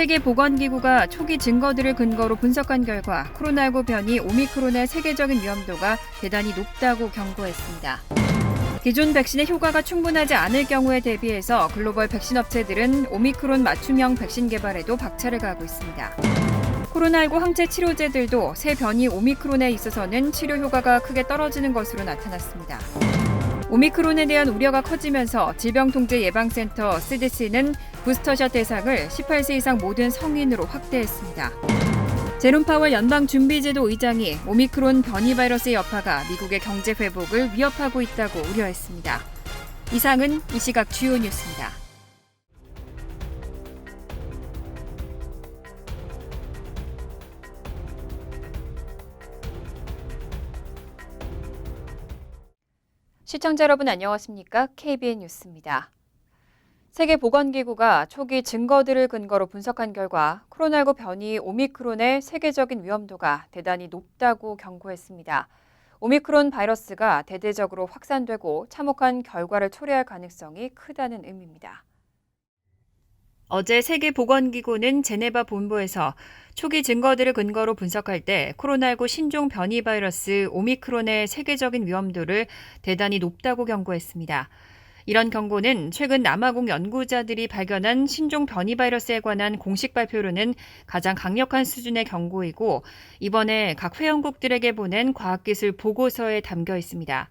세계보건기구가 초기 증거들을 근거로 분석한 결과 코로나19 변이 오미크론의 세계적인 위험도가 대단히 높다고 경고했습니다. 기존 백신의 효과가 충분하지 않을 경우에 대비해서 글로벌 백신 업체들은 오미크론 맞춤형 백신 개발에도 박차를 가하고 있습니다. 코로나19 항체 치료제들도 새 변이 오미크론에 있어서는 치료 효과가 크게 떨어지는 것으로 나타났습니다. 오미크론에 대한 우려가 커지면서 질병통제예방센터 CDC는 부스터샷 대상을 18세 이상 모든 성인으로 확대했습니다. 제롬 파월 연방준비제도 의장이 오미크론 변이 바이러스의 여파가 미국의 경제 회복을 위협하고 있다고 우려했습니다. 이상은 이 시각 주요 뉴스입니다. 시청자 여러분 안녕하십니까? KBN 뉴스입니다. 세계보건기구가 초기 증거들을 근거로 분석한 결과 코로나19 변이 오미크론의 세계적인 위험도가 대단히 높다고 경고했습니다. 오미크론 바이러스가 대대적으로 확산되고 참혹한 결과를 초래할 가능성이 크다는 의미입니다. 어제 세계보건기구는 제네바 본부에서 초기 증거들을 근거로 분석할 때 코로나19 신종 변이 바이러스 오미크론의 세계적인 위험도를 대단히 높다고 경고했습니다. 이런 경고는 최근 남아공 연구자들이 발견한 신종 변이 바이러스에 관한 공식 발표로는 가장 강력한 수준의 경고이고 이번에 각 회원국들에게 보낸 과학기술 보고서에 담겨 있습니다.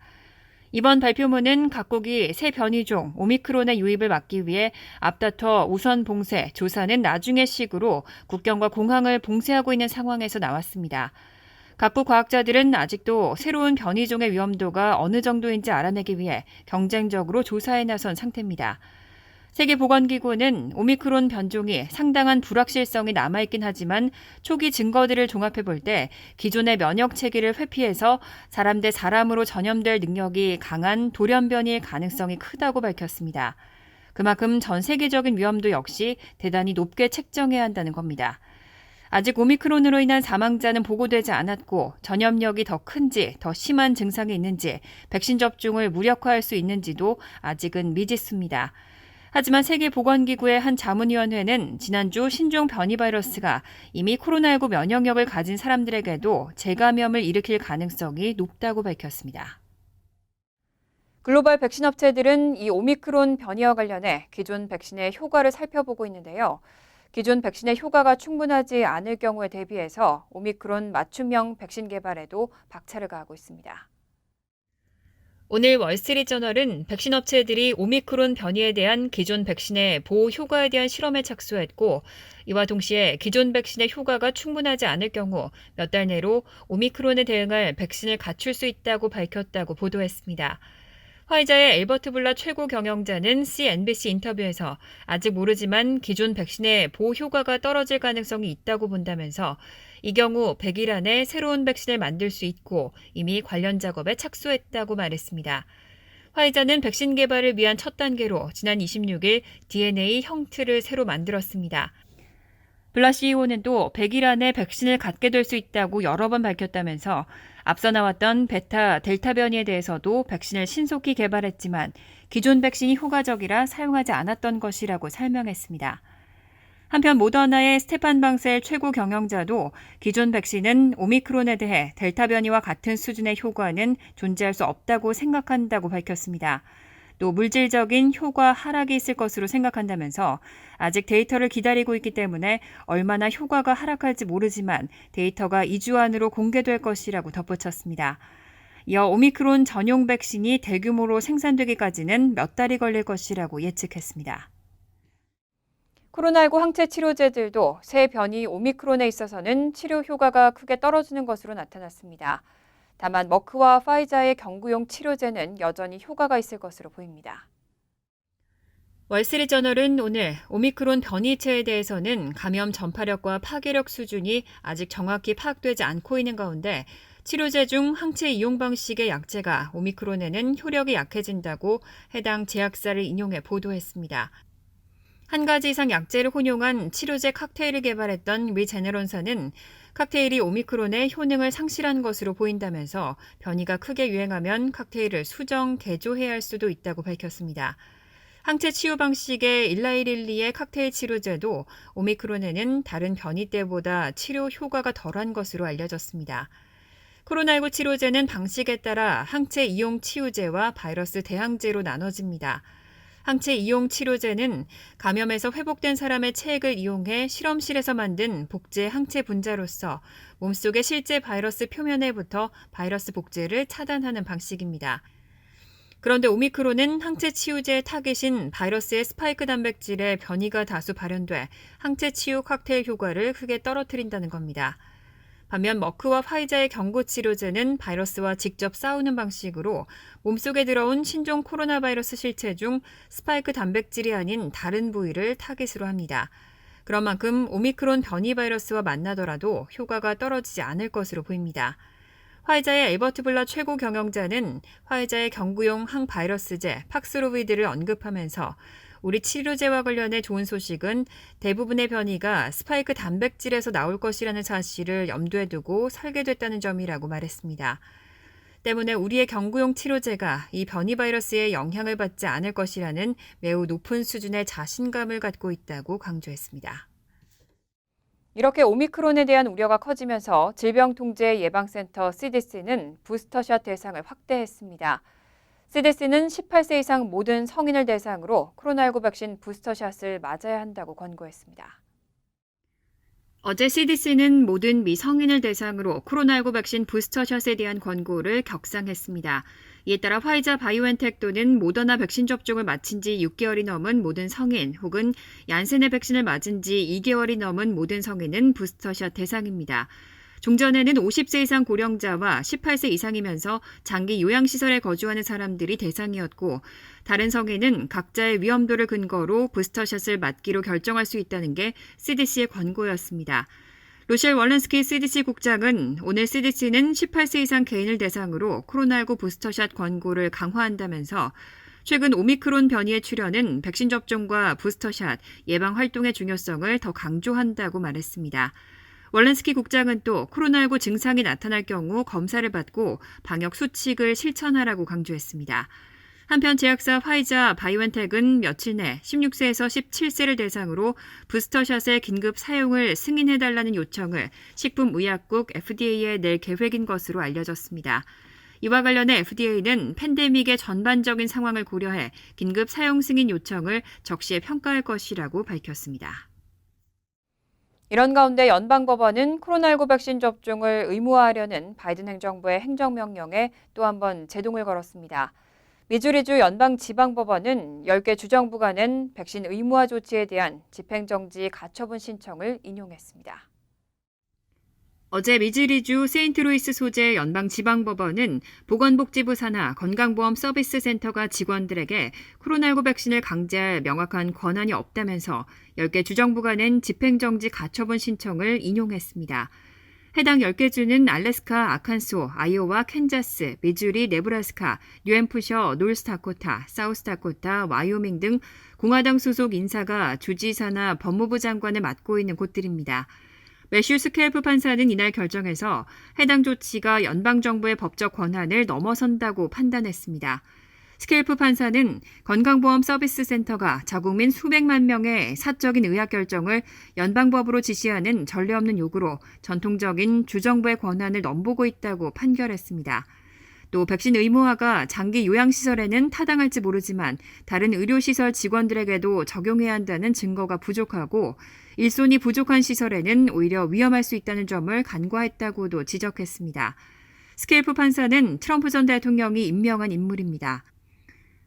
이번 발표문은 각국이 새 변이종 오미크론의 유입을 막기 위해 앞다퉈 우선 봉쇄, 조사는 나중의 식으로 국경과 공항을 봉쇄하고 있는 상황에서 나왔습니다. 각국 과학자들은 아직도 새로운 변이종의 위험도가 어느 정도인지 알아내기 위해 경쟁적으로 조사에 나선 상태입니다. 세계보건기구는 오미크론 변종이 상당한 불확실성이 남아있긴 하지만 초기 증거들을 종합해 볼 때 기존의 면역 체계를 회피해서 사람 대 사람으로 전염될 능력이 강한 돌연변이의 가능성이 크다고 밝혔습니다. 그만큼 전 세계적인 위험도 역시 대단히 높게 책정해야 한다는 겁니다. 아직 오미크론으로 인한 사망자는 보고되지 않았고 전염력이 더 큰지 더 심한 증상이 있는지 백신 접종을 무력화할 수 있는지도 아직은 미지수입니다. 하지만 세계보건기구의 한 자문위원회는 지난주 신종 변이 바이러스가 이미 코로나19 면역력을 가진 사람들에게도 재감염을 일으킬 가능성이 높다고 밝혔습니다. 글로벌 백신 업체들은 이 오미크론 변이와 관련해 기존 백신의 효과를 살펴보고 있는데요. 기존 백신의 효과가 충분하지 않을 경우에 대비해서 오미크론 맞춤형 백신 개발에도 박차를 가하고 있습니다. 오늘 월스트리트저널은 백신 업체들이 오미크론 변이에 대한 기존 백신의 보호 효과에 대한 실험에 착수했고 이와 동시에 기존 백신의 효과가 충분하지 않을 경우 몇 달 내로 오미크론에 대응할 백신을 갖출 수 있다고 밝혔다고 보도했습니다. 화이자의 엘버트 블라 최고 경영자는 CNBC 인터뷰에서 아직 모르지만 기존 백신의 보호 효과가 떨어질 가능성이 있다고 본다면서 이 경우 100일 안에 새로운 백신을 만들 수 있고 이미 관련 작업에 착수했다고 말했습니다. 화이자는 백신 개발을 위한 첫 단계로 지난 26일 DNA 형틀을 새로 만들었습니다. 블라 CEO는 또 100일 안에 백신을 갖게 될 수 있다고 여러 번 밝혔다면서 앞서 나왔던 베타, 델타 변이에 대해서도 백신을 신속히 개발했지만 기존 백신이 효과적이라 사용하지 않았던 것이라고 설명했습니다. 한편 모더나의 스테판 방셀 최고 경영자도 기존 백신은 오미크론에 대해 델타 변이와 같은 수준의 효과는 존재할 수 없다고 생각한다고 밝혔습니다. 또 물질적인 효과 하락이 있을 것으로 생각한다면서 아직 데이터를 기다리고 있기 때문에 얼마나 효과가 하락할지 모르지만 데이터가 2주 안으로 공개될 것이라고 덧붙였습니다. 이어 오미크론 전용 백신이 대규모로 생산되기까지는 몇 달이 걸릴 것이라고 예측했습니다. 코로나19 항체 치료제들도 새 변이 오미크론에 있어서는 치료 효과가 크게 떨어지는 것으로 나타났습니다. 다만 머크와 파이자의 경구용 치료제는 여전히 효과가 있을 것으로 보입니다. 월스트리트저널은 오늘 오미크론 변이체에 대해서는 감염 전파력과 파괴력 수준이 아직 정확히 파악되지 않고 있는 가운데 치료제 중 항체 이용 방식의 약제가 오미크론에는 효력이 약해진다고 해당 제약사를 인용해 보도했습니다. 한 가지 이상 약제를 혼용한 치료제 칵테일을 개발했던 리제네론사는 칵테일이 오미크론의 효능을 상실한 것으로 보인다면서 변이가 크게 유행하면 칵테일을 수정, 개조해야 할 수도 있다고 밝혔습니다. 항체 치유 방식의 일라이릴리의 칵테일 치료제도 오미크론에는 다른 변이 때보다 치료 효과가 덜한 것으로 알려졌습니다. 코로나19 치료제는 방식에 따라 항체 이용 치유제와 바이러스 대항제로 나눠집니다. 항체 이용 치료제는 감염에서 회복된 사람의 체액을 이용해 실험실에서 만든 복제 항체 분자로서 몸속의 실제 바이러스 표면에 붙어 바이러스 복제를 차단하는 방식입니다. 그런데 오미크론은 항체 치유제의 타깃인 바이러스의 스파이크 단백질에 변이가 다수 발현돼 항체 치유 칵테일 효과를 크게 떨어뜨린다는 겁니다. 반면 머크와 화이자의 경구 치료제는 바이러스와 직접 싸우는 방식으로 몸속에 들어온 신종 코로나 바이러스 실체 중 스파이크 단백질이 아닌 다른 부위를 타깃으로 합니다. 그런 만큼 오미크론 변이 바이러스와 만나더라도 효과가 떨어지지 않을 것으로 보입니다. 화이자의 에버트 블라 최고 경영자는 화이자의 경구용 항바이러스제 팍스로비드를 언급하면서 우리 치료제와 관련해 좋은 소식은 대부분의 변이가 스파이크 단백질에서 나올 것이라는 사실을 염두에 두고 설계됐다는 점이라고 말했습니다. 때문에 우리의 경구용 치료제가 이 변이 바이러스의 영향을 받지 않을 것이라는 매우 높은 수준의 자신감을 갖고 있다고 강조했습니다. 이렇게 오미크론에 대한 우려가 커지면서 질병통제예방센터 CDC는 부스터샷 대상을 확대했습니다. CDC는 18세 이상 모든 성인을 대상으로 코로나19 백신 부스터샷을 맞아야 한다고 권고했습니다. 어제 CDC는 모든 미성인을 대상으로 코로나19 백신 부스터샷에 대한 권고를 격상했습니다. 이에 따라 화이자 바이오엔텍 또는 모더나 백신 접종을 마친 지 6개월이 넘은 모든 성인 혹은 얀센의 백신을 맞은 지 2개월이 넘은 모든 성인은 부스터샷 대상입니다. 종전에는 50세 이상 고령자와 18세 이상이면서 장기 요양시설에 거주하는 사람들이 대상이었고 다른 성인은 각자의 위험도를 근거로 부스터샷을 맞기로 결정할 수 있다는 게 CDC의 권고였습니다. 로셸 월렌스키 CDC 국장은 오늘 CDC는 18세 이상 개인을 대상으로 코로나19 부스터샷 권고를 강화한다면서 최근 오미크론 변이의 출현은 백신 접종과 부스터샷 예방 활동의 중요성을 더 강조한다고 말했습니다. 월렌스키 국장은 또 코로나19 증상이 나타날 경우 검사를 받고 방역 수칙을 실천하라고 강조했습니다. 한편 제약사 화이자 바이오엔텍은 며칠 내 16세에서 17세를 대상으로 부스터샷의 긴급 사용을 승인해달라는 요청을 식품의약국 FDA에 낼 계획인 것으로 알려졌습니다. 이와 관련해 FDA는 팬데믹의 전반적인 상황을 고려해 긴급 사용 승인 요청을 적시에 평가할 것이라고 밝혔습니다. 이런 가운데 연방법원은 코로나19 백신 접종을 의무화하려는 바이든 행정부의 행정명령에 또 한 번 제동을 걸었습니다. 미주리주 연방지방법원은 10개 주정부가 낸 백신 의무화 조치에 대한 집행정지 가처분 신청을 인용했습니다. 어제 미즈리주 세인트루이스 소재 연방지방법원은 보건복지부 산하 건강보험 서비스센터가 직원들에게 코로나19 백신을 강제할 명확한 권한이 없다면서 10개 주정부가 낸 집행정지 가처분 신청을 인용했습니다. 해당 10개 주는 알래스카, 아칸소, 아이오와, 캔자스, 미주리, 네브라스카, 뉴햄프셔, 노스다코타, 사우스다코타, 와이오밍 등 공화당 소속 인사가 주지사나 법무부 장관을 맡고 있는 곳들입니다. 매슈 스켈프 판사는 이날 결정에서 해당 조치가 연방정부의 법적 권한을 넘어선다고 판단했습니다. 스켈프 판사는 건강보험 서비스 센터가 자국민 수백만 명의 사적인 의학 결정을 연방법으로 지시하는 전례 없는 요구로 전통적인 주정부의 권한을 넘보고 있다고 판결했습니다. 또 백신 의무화가 장기 요양시설에는 타당할지 모르지만 다른 의료시설 직원들에게도 적용해야 한다는 증거가 부족하고 일손이 부족한 시설에는 오히려 위험할 수 있다는 점을 간과했다고도 지적했습니다. 스케일프 판사는 트럼프 전 대통령이 임명한 인물입니다.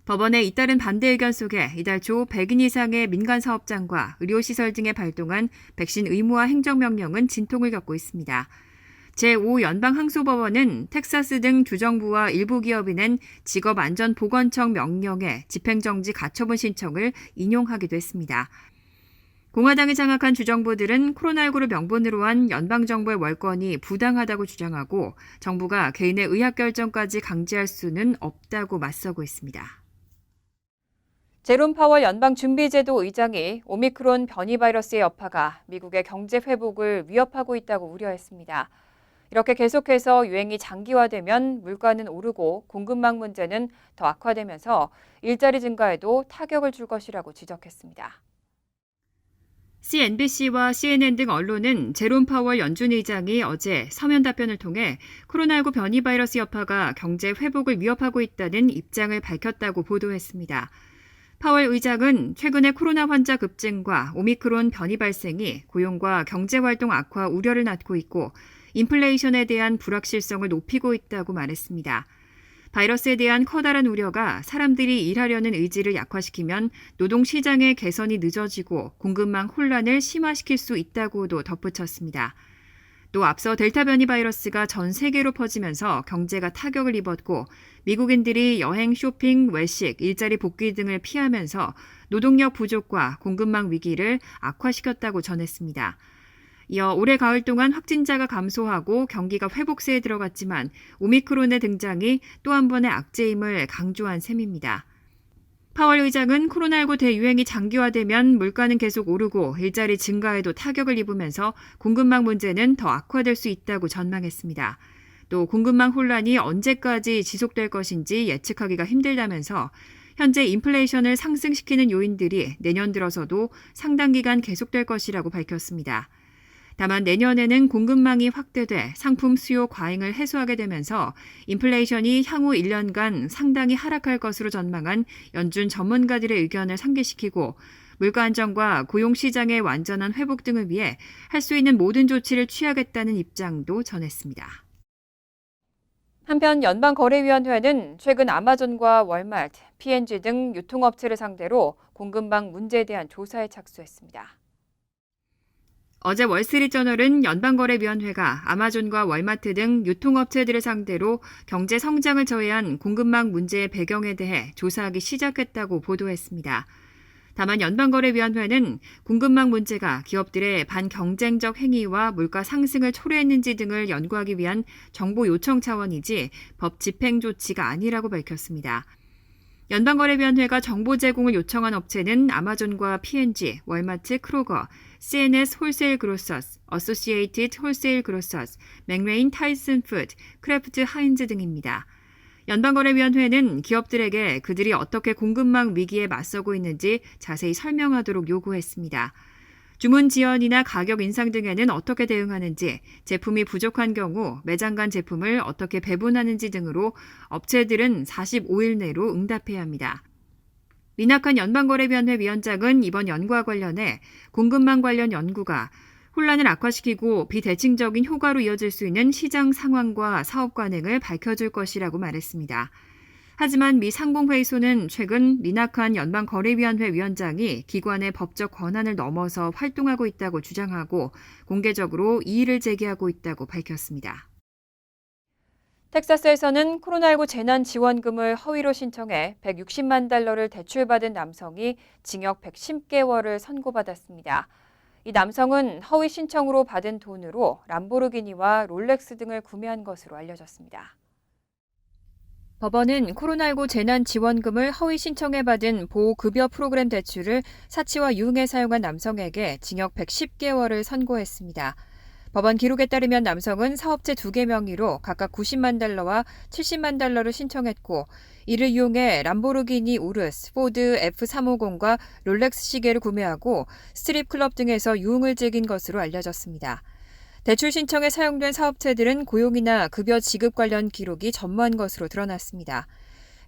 법원의 잇따른 반대 의견 속에 이달 초 100인 이상의 민간 사업장과 의료시설 등에 발동한 백신 의무화 행정명령은 진통을 겪고 있습니다. 제5연방항소법원은 텍사스 등 주정부와 일부 기업이 낸 직업안전보건청 명령의 집행정지 가처분 신청을 인용하기도 했습니다. 공화당이 장악한 주정부들은 코로나19를 명분으로 한 연방정부의 월권이 부당하다고 주장하고 정부가 개인의 의학 결정까지 강제할 수는 없다고 맞서고 있습니다. 제롬 파월 연방준비제도 의장이 오미크론 변이 바이러스의 여파가 미국의 경제 회복을 위협하고 있다고 우려했습니다. 이렇게 계속해서 유행이 장기화되면 물가는 오르고 공급망 문제는 더 악화되면서 일자리 증가에도 타격을 줄 것이라고 지적했습니다. CNBC와 CNN 등 언론은 제롬 파월 연준 의장이 어제 서면 답변을 통해 코로나19 변이 바이러스 여파가 경제 회복을 위협하고 있다는 입장을 밝혔다고 보도했습니다. 파월 의장은 최근에 코로나 환자 급증과 오미크론 변이 발생이 고용과 경제 활동 악화 우려를 낳고 있고 인플레이션에 대한 불확실성을 높이고 있다고 말했습니다. 바이러스에 대한 커다란 우려가 사람들이 일하려는 의지를 약화시키면 노동 시장의 개선이 늦어지고 공급망 혼란을 심화시킬 수 있다고도 덧붙였습니다. 또 앞서 델타 변이 바이러스가 전 세계로 퍼지면서 경제가 타격을 입었고 미국인들이 여행, 쇼핑, 외식, 일자리 복귀 등을 피하면서 노동력 부족과 공급망 위기를 악화시켰다고 전했습니다. 이어 올해 가을 동안 확진자가 감소하고 경기가 회복세에 들어갔지만 오미크론의 등장이 또 한 번의 악재임을 강조한 셈입니다. 파월 의장은 코로나19 대유행이 장기화되면 물가는 계속 오르고 일자리 증가에도 타격을 입으면서 공급망 문제는 더 악화될 수 있다고 전망했습니다. 또 공급망 혼란이 언제까지 지속될 것인지 예측하기가 힘들다면서 현재 인플레이션을 상승시키는 요인들이 내년 들어서도 상당 기간 계속될 것이라고 밝혔습니다. 다만 내년에는 공급망이 확대돼 상품 수요 과잉을 해소하게 되면서 인플레이션이 향후 1년간 상당히 하락할 것으로 전망한 연준 전문가들의 의견을 상기시키고 물가 안정과 고용 시장의 완전한 회복 등을 위해 할 수 있는 모든 조치를 취하겠다는 입장도 전했습니다. 한편 연방거래위원회는 최근 아마존과 월마트, P&G 등 유통업체를 상대로 공급망 문제에 대한 조사에 착수했습니다. 어제 월스트리트저널은 연방거래위원회가 아마존과 월마트 등 유통업체들을 상대로 경제 성장을 저해한 공급망 문제의 배경에 대해 조사하기 시작했다고 보도했습니다. 다만 연방거래위원회는 공급망 문제가 기업들의 반경쟁적 행위와 물가 상승을 초래했는지 등을 연구하기 위한 정보 요청 차원이지 법 집행 조치가 아니라고 밝혔습니다. 연방거래위원회가 정보 제공을 요청한 업체는 아마존과 P&G, 월마트, 크로거, CNS 홀세일 그로서스, 어소시에이티드 홀세일 그로서스, 맥레인 타이슨 푸드, 크래프트 하인즈 등입니다. 연방거래위원회는 기업들에게 그들이 어떻게 공급망 위기에 맞서고 있는지 자세히 설명하도록 요구했습니다. 주문 지연이나 가격 인상 등에는 어떻게 대응하는지, 제품이 부족한 경우 매장 간 제품을 어떻게 배분하는지 등으로 업체들은 45일 내로 응답해야 합니다. 리나칸 연방거래위원회 위원장은 이번 연구와 관련해 공급망 관련 연구가 혼란을 악화시키고 비대칭적인 효과로 이어질 수 있는 시장 상황과 사업 관행을 밝혀줄 것이라고 말했습니다. 하지만 미 상공회의소는 최근 리나칸 연방거래위원회 위원장이 기관의 법적 권한을 넘어서 활동하고 있다고 주장하고 공개적으로 이의를 제기하고 있다고 밝혔습니다. 텍사스에서는 코로나19 재난 지원금을 허위로 신청해 160만 달러를 대출받은 남성이 징역 110개월을 선고받았습니다. 이 남성은 허위 신청으로 받은 돈으로 람보르기니와 롤렉스 등을 구매한 것으로 알려졌습니다. 법원은 코로나19 재난지원금을 허위 신청해 받은 보호급여 프로그램 대출을 사치와 유흥에 사용한 남성에게 징역 110개월을 선고했습니다. 법원 기록에 따르면 남성은 사업체 두 개 명의로 각각 90만 달러와 70만 달러를 신청했고 이를 이용해 람보르기니 우르스, 포드 F350과 롤렉스 시계를 구매하고 스트립 클럽 등에서 유흥을 즐긴 것으로 알려졌습니다. 대출 신청에 사용된 사업체들은 고용이나 급여 지급 관련 기록이 전무한 것으로 드러났습니다.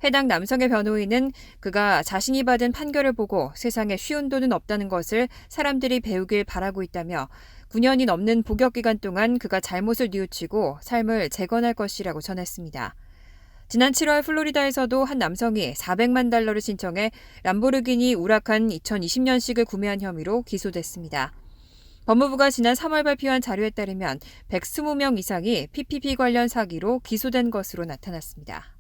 해당 남성의 변호인은 그가 자신이 받은 판결을 보고 세상에 쉬운 돈은 없다는 것을 사람들이 배우길 바라고 있다며 9년이 넘는 복역 기간 동안 그가 잘못을 뉘우치고 삶을 재건할 것이라고 전했습니다. 지난 7월 플로리다에서도 한 남성이 400만 달러를 신청해 람보르기니 우라칸 2020년식을 구매한 혐의로 기소됐습니다. 법무부가 지난 3월 발표한 자료에 따르면 120명 이상이 PPP 관련 사기로 기소된 것으로 나타났습니다.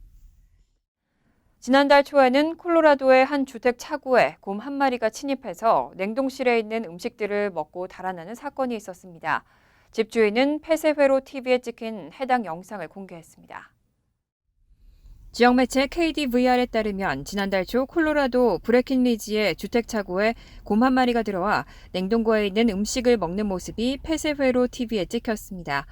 지난달 초에는 콜로라도의 한 주택 차고에 곰 한 마리가 침입해서 냉동실에 있는 음식들을 먹고 달아나는 사건이 있었습니다. 집주인은 폐쇄회로 TV에 찍힌 해당 영상을 공개했습니다. 지역 매체 KDVR에 따르면 지난달 초 콜로라도 브레킨 리지의 주택 차고에 곰 한 마리가 들어와 냉동고에 있는 음식을 먹는 모습이 폐쇄회로 TV에 찍혔습니다.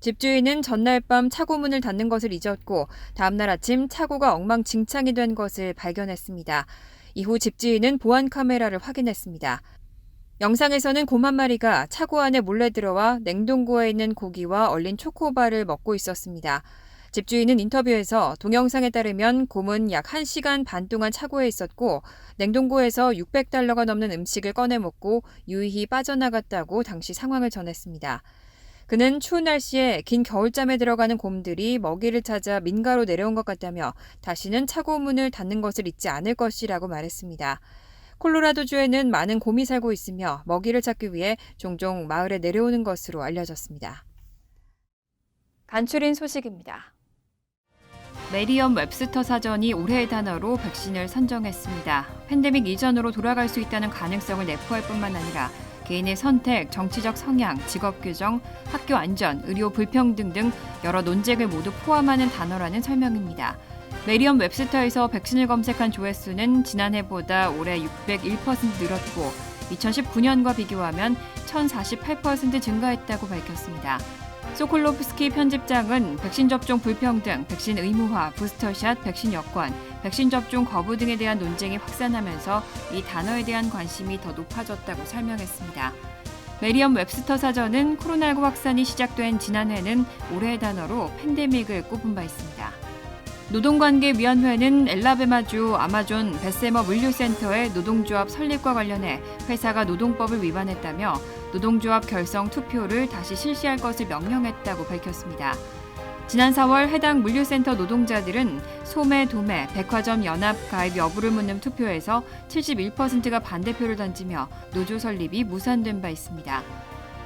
집주인은 전날 밤 차고 문을 닫는 것을 잊었고 다음날 아침 차고가 엉망진창이 된 것을 발견했습니다. 이후 집주인은 보안 카메라를 확인했습니다. 영상에서는 곰 한 마리가 차고 안에 몰래 들어와 냉동고에 있는 고기와 얼린 초코바를 먹고 있었습니다. 집주인은 인터뷰에서 동영상에 따르면 곰은 약 1시간 반 동안 차고에 있었고 냉동고에서 600달러가 넘는 음식을 꺼내 먹고 유유히 빠져나갔다고 당시 상황을 전했습니다. 그는 추운 날씨에 긴 겨울잠에 들어가는 곰들이 먹이를 찾아 민가로 내려온 것 같다며 다시는 차고 문을 닫는 것을 잊지 않을 것이라고 말했습니다. 콜로라도주에는 많은 곰이 살고 있으며 먹이를 찾기 위해 종종 마을에 내려오는 것으로 알려졌습니다. 간추린 소식입니다. 메리엄 웹스터 사전이 올해의 단어로 백신을 선정했습니다. 팬데믹 이전으로 돌아갈 수 있다는 가능성을 내포할 뿐만 아니라 개인의 선택, 정치적 성향, 직업 규정, 학교 안전, 의료 불평등 등 여러 논쟁을 모두 포함하는 단어라는 설명입니다. 메리엄 웹스터에서 백신을 검색한 조회수는 지난해보다 올해 601% 늘었고 2019년과 비교하면 1048% 증가했다고 밝혔습니다. 소콜로프스키 편집장은 백신 접종 불평등, 백신 의무화, 부스터샷, 백신 여권, 백신 접종 거부 등에 대한 논쟁이 확산하면서 이 단어에 대한 관심이 더 높아졌다고 설명했습니다. 메리엄 웹스터 사전은 코로나19 확산이 시작된 지난해는 올해의 단어로 팬데믹을 꼽은 바 있습니다. 노동관계위원회는 엘라베마주 아마존 베세머 물류센터의 노동조합 설립과 관련해 회사가 노동법을 위반했다며 노동조합 결성 투표를 다시 실시할 것을 명령했다고 밝혔습니다. 지난 4월 해당 물류센터 노동자들은 소매, 도매, 백화점 연합 가입 여부를 묻는 투표에서 71%가 반대표를 던지며 노조 설립이 무산된 바 있습니다.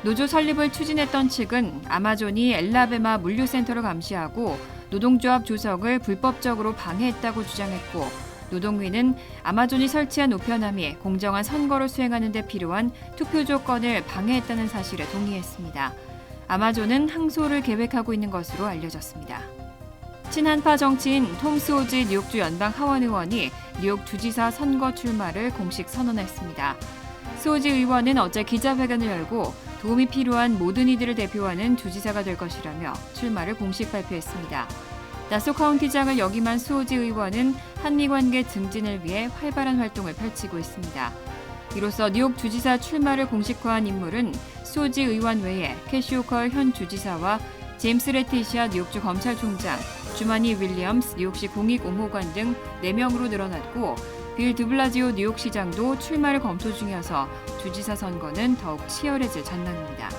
노조 설립을 추진했던 측은 아마존이 엘라베마 물류센터를 감시하고 노동조합 조석을 불법적으로 방해했다고 주장했고 노동위는 아마존이 설치한 우편함이 공정한 선거를 수행하는 데 필요한 투표 조건을 방해했다는 사실에 동의했습니다. 아마존은 항소를 계획하고 있는 것으로 알려졌습니다. 친한파 정치인 톰 스오지 뉴욕주 연방 하원 의원이 뉴욕 주지사 선거 출마를 공식 선언했습니다. 스오지 의원은 어제 기자회견을 열고 도움이 필요한 모든 이들을 대표하는 주지사가 될 것이라며 출마를 공식 발표했습니다. 나소 카운티장을 역임한 수호지 의원은 한미 관계 증진을 위해 활발한 활동을 펼치고 있습니다. 이로써 뉴욕 주지사 출마를 공식화한 인물은 수호지 의원 외에 캐시오컬 현 주지사와 제임스 레티시아 뉴욕주 검찰총장, 주마니 윌리엄스 뉴욕시 공익옹호관 등 4명으로 늘어났고 빌 드블라지오 뉴욕시장도 출마를 검토 중이어서 주지사 선거는 더욱 치열해질 전망입니다.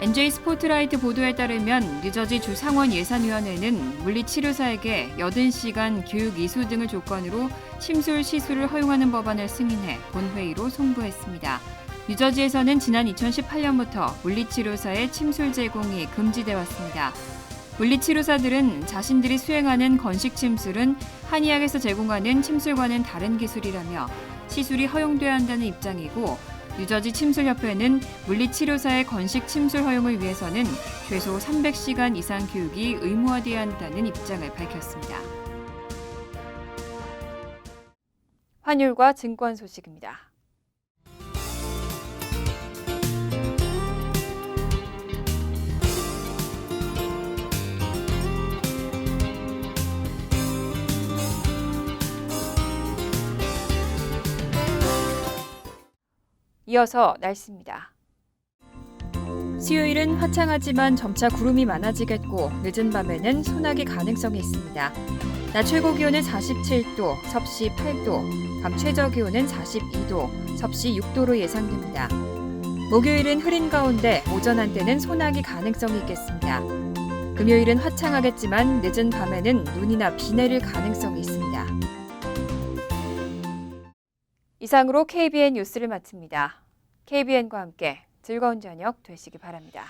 NJ 스포트라이트 보도에 따르면 뉴저지 주 상원 예산위원회는 물리치료사에게 80시간 교육 이수 등을 조건으로 심술 시술을 허용하는 법안을 승인해 본회의로 송부했습니다. 뉴저지에서는 지난 2018년부터 물리치료사의 침술 제공이 금지돼 왔습니다. 물리치료사들은 자신들이 수행하는 건식 침술은 한의학에서 제공하는 침술과는 다른 기술이라며 시술이 허용돼야 한다는 입장이고 뉴저지 침술협회는 물리치료사의 건식 침술 허용을 위해서는 최소 300시간 이상 교육이 의무화돼야 한다는 입장을 밝혔습니다. 환율과 증권 소식입니다. 이어서 날씨입니다. 수요일은 화창하지만 점차 구름이 많아지겠고 늦은 밤에는 소나기 가능성이 있습니다. 낮 최고 기온은 47도, 섭씨 8도, 밤 최저 기온은 42도, 섭씨 6도로 예상됩니다. 목요일은 흐린 가운데 오전 한때는 소나기 가능성이 있겠습니다. 금요일은 화창하겠지만 늦은 밤에는 눈이나 비 내릴 가능성이 있습니다. 이상으로 KBN 뉴스를 마칩니다. KBN과 함께 즐거운 저녁 되시기 바랍니다.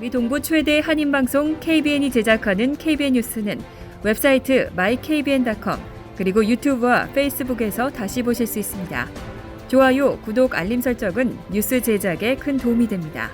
미 동부 최대 한인 방송 KBN이 제작하는 KBN 뉴스는 웹사이트 mykbn.com 그리고 유튜브와 페이스북에서 다시 보실 수 있습니다. 좋아요, 구독, 알림 설정은 뉴스 제작에 큰 도움이 됩니다.